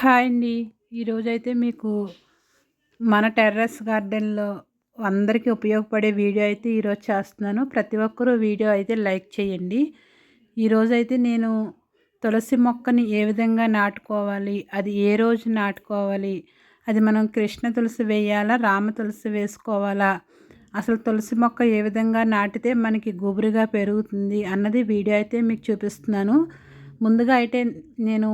Hi అండి. ఈరోజైతే మీకు మన టెర్రస్ గార్డెన్లో అందరికీ ఉపయోగపడే వీడియో అయితే ఈరోజు చేస్తున్నాను. ప్రతి ఒక్కరూ వీడియో అయితే లైక్ చేయండి. ఈరోజైతే నేను తులసి మొక్కని ఏ విధంగా నాటుకోవాలి అది ఏ రోజు నాటుకోవాలి అది మనం కృష్ణ తులసి వేయాలా రామ తులసి వేసుకోవాలా అసలు తులసి మొక్క ఏ విధంగా నాటితే మనకి గుబురుగా పెరుగుతుంది అన్నది వీడియో అయితే మీకు చూపిస్తున్నాను. ముందుగా అయితే నేను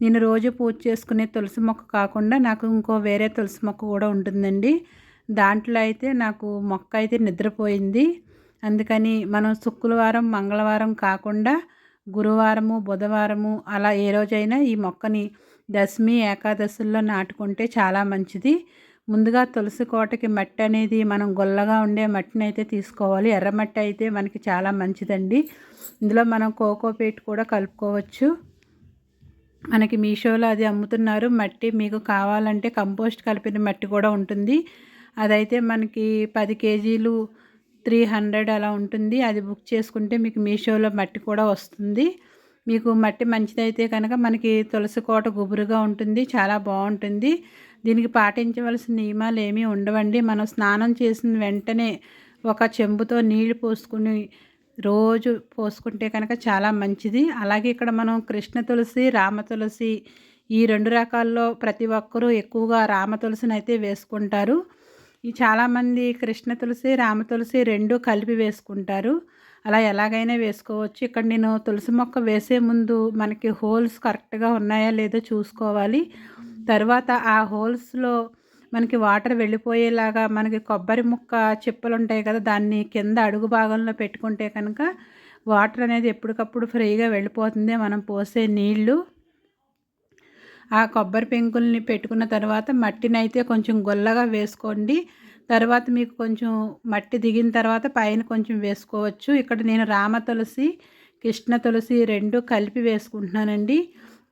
నేను రోజు పూజ చేసుకునే తులసి మొక్క కాకుండా నాకు ఇంకో వేరే తులసి మొక్క కూడా ఉంటుందండి. దాంట్లో అయితే నాకు మొక్క అయితే నిద్రపోయింది. అందుకని మనం శుక్రవారం మంగళవారం కాకుండా గురువారము బుధవారము అలా ఏ రోజైనా ఈ మొక్కని దశమి ఏకాదశుల్లో నాటుకుంటే చాలా మంచిది. ముందుగా తులసి కోటకి మట్టి అనేది మనం గొల్లగా ఉండే మట్టిని అయితే తీసుకోవాలి. ఎర్రమట్టి అయితే మనకి చాలా మంచిదండి. ఇందులో మనం కోకోపేట్ కూడా కలుపుకోవచ్చు. మనకి మీషోలో అది అమ్ముతున్నారు. మట్టి మీకు కావాలంటే కంపోస్ట్ కలిపిన మట్టి కూడా ఉంటుంది. అదైతే మనకి పది కేజీలు త్రీ హండ్రెడ్ అలా ఉంటుంది. అది బుక్ చేసుకుంటే మీకు మీషోలో మట్టి కూడా వస్తుంది. మీకు మట్టి మంచిదైతే కనుక మనకి తులసి కోట గుబురుగా ఉంటుంది. చాలా బాగుంటుంది. దీనికి పాటించవలసిన నియమాలు ఏమీ ఉండవండి. మనం స్నానం చేసిన వెంటనే ఒక చెంబుతో నీళ్ళు పోసుకుని రోజు పోసుకుంటే కనుక చాలా మంచిది. అలాగే ఇక్కడ మనం కృష్ణ తులసి రామ తులసి ఈ రెండు రకాల్లో ప్రతి ఒక్కరూ ఎక్కువగా రామ తులసిని అయితే వేసుకుంటారు. ఈ చాలామంది కృష్ణ తులసి రామ తులసి రెండు కలిపి వేసుకుంటారు. అలా ఎలాగైనా వేసుకోవచ్చు. ఇక్కడ నేను తులసి మొక్క వేసే ముందు మనకి హోల్స్ కరెక్ట్గా ఉన్నాయా లేదో చూసుకోవాలి. తర్వాత ఆ హోల్స్లో మనకి వాటర్ వెళ్ళిపోయేలాగా మనకి కొబ్బరి ముక్క చిప్పలు ఉంటాయి కదా దాన్ని కింద అడుగు భాగంలో పెట్టుకుంటే కనుక వాటర్ అనేది ఎప్పటికప్పుడు ఫ్రీగా వెళ్ళిపోతుంది మనం పోసే నీళ్ళు. ఆ కొబ్బరి పెంకుల్ని పెట్టుకున్న తర్వాత మట్టిని అయితే కొంచెం గొల్లగా వేసుకోండి. తర్వాత మీకు కొంచెం మట్టి దిగిన తర్వాత పైన కొంచెం వేసుకోవచ్చు. ఇక్కడ నేను రామ తులసి కృష్ణ తులసి రెండు కలిపి వేసుకుంటున్నానండి.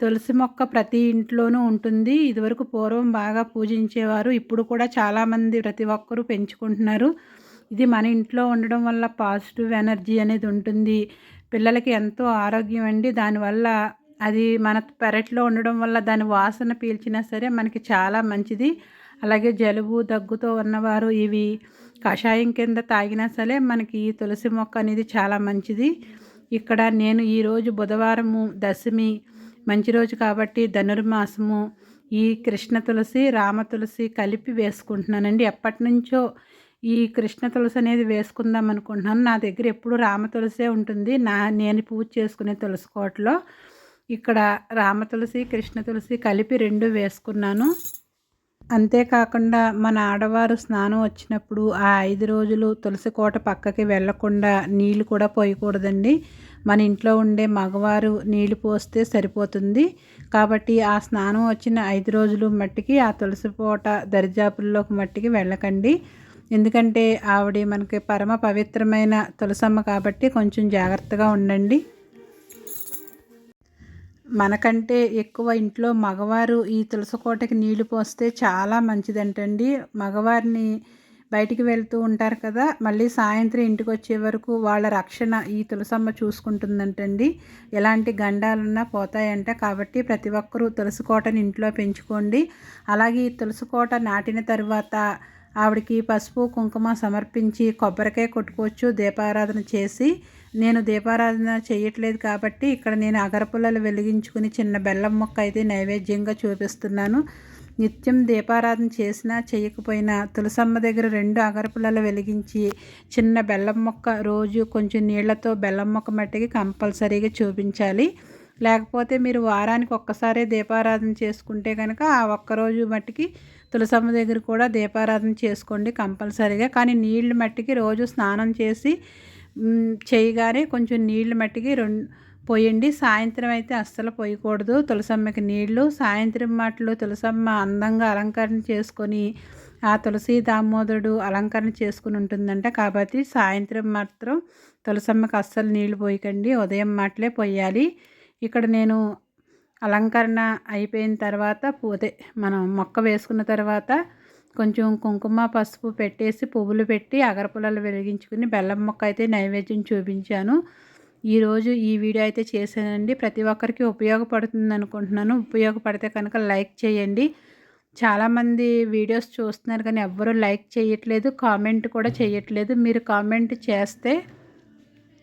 తులసి మొక్క ప్రతి ఇంట్లోనూ ఉంటుంది. ఇదివరకు పూర్వం బాగా పూజించేవారు ఇప్పుడు కూడా చాలామంది ప్రతి ఒక్కరూ పెంచుకుంటున్నారు. ఇది మన ఇంట్లో ఉండడం వల్ల పాజిటివ్ ఎనర్జీ అనేది ఉంటుంది. పిల్లలకి ఎంతో ఆరోగ్యం అండి. దానివల్ల అది మన పెరట్లో ఉండడం వల్ల దాని వాసన పీల్చినా సరే మనకి చాలా మంచిది. అలాగే జలుబు దగ్గుతో ఉన్నవారు ఇవి కషాయం కింద తాగినా సరే మనకి తులసి మొక్క అనేది చాలా మంచిది. ఇక్కడ నేను ఈరోజు బుధవారము దశమి మంచి రోజు కాబట్టి ధనుర్మాసము ఈ కృష్ణ తులసి రామ తులసి కలిపి వేసుకుంటున్నానండి. ఎప్పటి నుంచో ఈ కృష్ణ తులసి అనేది వేసుకుందాం అనుకుంటున్నాను. నా దగ్గర ఎప్పుడు రామ తులసే ఉంటుంది. నా నేను పూజ చేసుకునే తులసి కోటలో ఇక్కడ రామ తులసి కృష్ణ తులసి కలిపి రెండు వేసుకున్నాను. అంతేకాకుండా మన ఆడవారు స్నానం వచ్చినప్పుడు ఆ ఐదు రోజులు తులసి కోట పక్కకి వెళ్ళకుండా నీళ్ళు కూడా పోయకూడదండి. మన ఇంట్లో ఉండే మగవారు నీళ్ళు పోస్తే సరిపోతుంది. కాబట్టి ఆ స్నానం వచ్చిన ఐదు రోజులు మట్టికి ఆ తులసి కోట దరిజాపుల్లోకి మట్టికి వెళ్ళకండి. ఎందుకంటే ఆవిడ మనకి పరమ పవిత్రమైన తులసమ్మ కాబట్టి కొంచెం జాగ్రత్తగా ఉండండి. మనకంటే ఎక్కువ ఇంట్లో మగవారు ఈ తులసి కోటకి నీళ్ళు పోస్తే చాలా మంచిదంటండి. మగవారిని బయటికి వెళ్తూ ఉంటారు కదా మళ్ళీ సాయంత్రం ఇంటికి వచ్చే వరకు వాళ్ళ రక్షణ ఈ తులసమ్మ చూసుకుంటుందంటండి. ఎలాంటి గండాలున్నా పోతాయంట. కాబట్టి ప్రతి ఒక్కరూ తులసి కోటని ఇంట్లో పెంచుకోండి. అలాగే ఈ తులసి కోట నాటిన తర్వాత ఆవిడకి పసుపు కుంకుమ సమర్పించి కొబ్బరికాయ కొట్టుకోవచ్చు దీపారాధన చేసి. నేను దీపారాధన చేయట్లేదు కాబట్టి ఇక్కడ నేను అగరపుల్లలు వెలిగించుకుని చిన్న బెల్లం మొక్క అయితే నైవేద్యంగా చూపిస్తున్నాను. నిత్యం దీపారాధన చేసినా చేయకపోయినా తులసమ్మ దగ్గర రెండు అగరపుల్లలు వెలిగించి చిన్న బెల్లం మొక్క రోజు కొంచెం నీళ్ళతో బెల్లం మొక్క మట్టికి కంపల్సరీగా చూపించాలి. లేకపోతే మీరు వారానికి ఒక్కసారే దీపారాధన చేసుకుంటే కనుక ఆ ఒక్కరోజు మట్టికి తులసమ్మ దగ్గర కూడా దీపారాధన చేసుకోండి కంపల్సరీగా. కానీ నీళ్ళు మట్టికి రోజు స్నానం చేసి చేయగానే కొంచెం నీళ్ళు మట్టికి రెండు పోయండి. సాయంత్రం అయితే అస్సలు పోయకూడదు. తులసమ్మకి నీళ్ళు సాయంత్రం మాటలు తులసమ్మ అందంగా అలంకరణ చేసుకొని ఆ తులసి దామోదరుడు అలంకరణ చేసుకుని ఉంటుందంట. కాబట్టి సాయంత్రం మాత్రం తులసమ్మకి అస్సలు నీళ్ళు పోయకండి. ఉదయం మాటలే పోయాలి. ఇక్కడ నేను అలంకరణ అయిపోయిన తర్వాత పూతే మనం మొక్క వేసుకున్న తర్వాత కొంచెం కుంకుమ పసుపు పెట్టేసి పువ్వులు పెట్టి అగరపుల్లలు వెలిగించుకుని బెల్లం మొక్క అయితే నైవేద్యం చూపించాను. ఈరోజు ఈ వీడియో అయితే చేశానండి. ప్రతి ఒక్కరికి ఉపయోగపడుతుంది అనుకుంటున్నాను. ఉపయోగపడితే కనుక లైక్ చేయండి. చాలామంది వీడియోస్ చూస్తున్నారు కానీ ఎవ్వరూ లైక్ చేయట్లేదు కామెంట్ కూడా చేయట్లేదు. మీరు కామెంట్ చేస్తే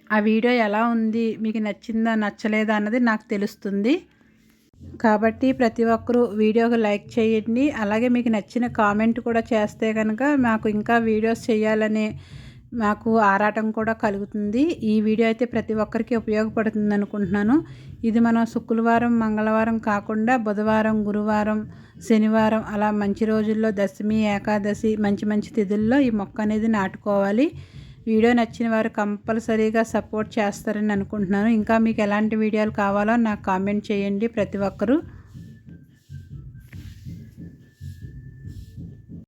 ఆ వీడియో ఎలా ఉంది మీకు నచ్చిందా నచ్చలేదా అన్నది నాకు తెలుస్తుంది. కాబట్టి ప్రతి ఒక్కరూ వీడియోకి లైక్ చేయండి. అలాగే మీకు నచ్చిన కామెంట్ కూడా చేస్తే కనుక మాకు ఇంకా వీడియోస్ చేయాలనే మాకు ఆరాటం కూడా కలుగుతుంది. ఈ వీడియో అయితే ప్రతి ఒక్కరికి ఉపయోగపడుతుంది అనుకుంటున్నాను. ఇది మనం శుక్రవారం మంగళవారం కాకుండా బుధవారం గురువారం శనివారం అలా మంచి రోజుల్లో దశమి ఏకాదశి మంచి మంచి తిథుల్లో ఈ మొక్క అనేది నాటుకోవాలి. వీడియో నచ్చిన వారు కంపల్సరీగా సపోర్ట్ చేస్తారని అనుకుంటున్నాను. ఇంకా మీకు ఎలాంటి వీడియోలు కావాలో నాకు కామెంట్ చేయండి. ప్రతి ఒక్కరూ